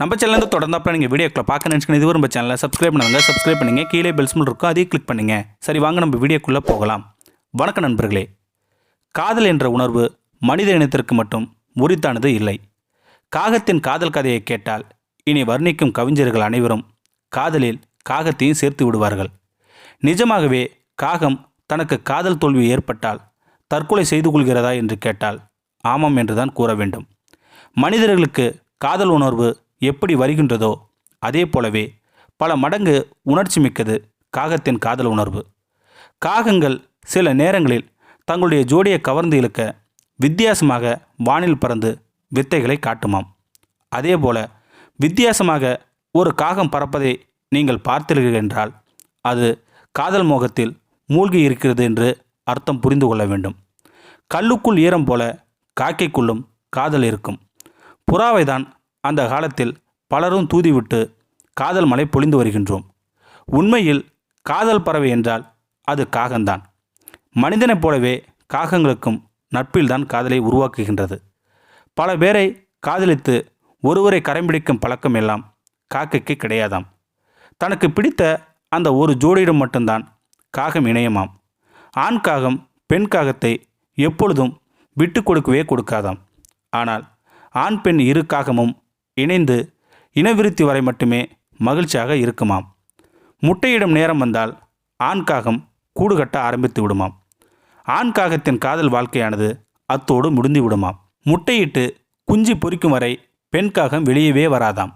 நம்ம சேனலேருந்து தொடர்ந்து அப்புறம் நீங்கள் வீடியோக்களை பார்க்க நினச்சிக்கணும். இது நம்ம சேனலை சப்ஸ்கிரைப் பண்ணுங்கள் சப்ஸ்கிரைப் பண்ணுங்கள் கீழே பெல்ஸ் மட்டும் இருக்கும் அதையும் கிளிக் பண்ணுங்கள் சரி வாங்க நம்ம வீடியோக்குள்ளே போகலாம். வணக்கம் நண்பர்களே. காதல் என்ற உணர்வு மனித இனத்திற்கு மட்டும் உரித்தானது இல்லை. காகத்தின் காதல் கதையை கேட்டால் இனி வர்ணிக்கும் கவிஞர்கள் அனைவரும் காதலில் காகத்தையும் சேர்த்து விடுவார்கள். நிஜமாகவே காகம் தனக்கு காதல் தோல்வி ஏற்பட்டால் தற்கொலை செய்து கொள்கிறதா என்று கேட்டால் ஆமாம் என்றுதான் கூற வேண்டும். மனிதர்களுக்கு காதல் உணர்வு எப்படி வருகின்றதோ அதே போலவே பல மடங்கு உணர்ச்சி மிக்கது காகத்தின் காதல் உணர்வு. காகங்கள் சில நேரங்களில் தங்களுடைய ஜோடியை கவர்ந்து இழுக்க வித்தியாசமாக வானில் பறந்து வித்தைகளை காட்டுமாம். அதேபோல வித்தியாசமாக ஒரு காகம் பறப்பதை நீங்கள் பார்த்தீர்கள் என்றால் அது காதல் மோகத்தில் மூழ்கி இருக்கிறது என்று அர்த்தம் புரிந்து கொள்ள வேண்டும். கல்லுக்குள் ஈரம் போல காக்கைக்குள்ளும் காதல் இருக்கும். புறாவை தான் அந்த காலத்தில் பலரும் தூதிவிட்டு காதல் மழை பொழிந்து வருகின்றோம். உண்மையில் காதல் பறவை என்றால் அது காகம்தான். மனிதனைப் போலவே காகங்களுக்கும் நட்பில்தான் காதலை உருவாக்குகின்றது. பல பேரை காதலித்து ஒருவரை கரம்பிடிக்கும் பழக்கம் எல்லாம் காக்கைக்கு கிடையாதாம். தனக்கு பிடித்த அந்த ஒரு ஜோடியிடம் மட்டும்தான் காகம் இணையமாம். ஆண் காகம் பெண் காகத்தை எப்பொழுதும் விட்டு கொடுக்கவே கொடுக்காதாம். ஆனால் ஆண் பெண் இரு காகமும் இணைந்து இனவிருத்தி வரை மட்டுமே மகிழ்ச்சியாக இருக்குமாம். முட்டையிடும் நேரம் வந்தால் ஆண் காகம் கூடு கட்ட ஆரம்பித்து விடுமாம். ஆண் காகத்தின் காதல் வாழ்க்கையானது அத்தோடு முடிந்து விடுமாம். முட்டையிட்டு குஞ்சு பொரிக்கும் வரை பெண் காகம் வெளியவே வராதாம்.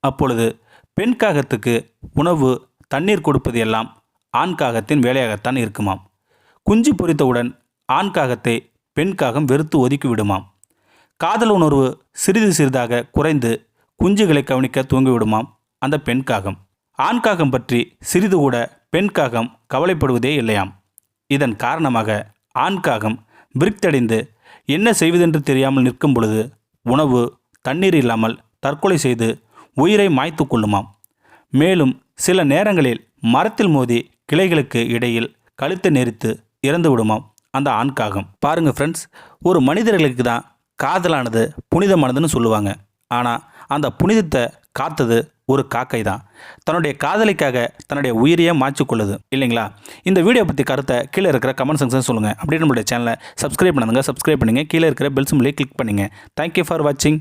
அப்பொழுது பெண் காகத்துக்கு உணவு தண்ணீர் கொடுப்பது எல்லாம் ஆண் காகத்தின் வேலையாகத்தான் இருக்குமாம். குஞ்சு பொரித்தவுடன் ஆண் காகத்தை பெண் காகம் வெறுத்து ஒதுக்கி விடுமாம். காதல் உணர்வு சிறிது சிறிதாக குறைந்து குஞ்சுகளை கவனிக்க தூங்கிவிடுமாம். அந்த பெண் காகம். ஆண் காகம் பற்றி சிறிது கூட பெண் காகம் கவலைப்படுவதே இல்லையாம். இதன் காரணமாக ஆண் காகம் விருத்தடைந்து என்ன செய்வதென்று தெரியாமல் நிற்கும் பொழுது உணவு தண்ணீர் இல்லாமல் தற்கொலை செய்து உயிரை மாய்த்து கொள்ளுமாம். மேலும் சில நேரங்களில் மரத்தில் மோதி கிளைகளுக்கு இடையில் கழுத்தை நெரித்து இறந்து விடுமாம் அந்த ஆண்காகம் பாருங்கள் ஃப்ரெண்ட்ஸ் ஒரு மனிதர்களுக்கு தான் காதலானது புனிதமானதுன்னு சொல்லுவாங்க. ஆனால் அந்த புனிதத்தை காத்தது ஒரு காக்கை தான் தன்னுடைய காதலிக்காக தன்னுடைய உயிரையே மாற்றிக்கொள்ளுது. இல்லைங்களா? இந்த வீடியோ பற்றி கருத்தை கீழே இருக்கிற கமெண்ட் செக்ஷன் சொல்லுங்கள் அப்படியே நம்மளுடைய சேனலை சப்ஸ்கிரைப் பண்ணுங்கள் சப்ஸ்கிரைப் பண்ணுங்கள் கீழே இருக்கிற பெல் சிம்பிளை கிளிக் பண்ணுங்கள் தேங்க்யூ ஃபார் வாட்சிங்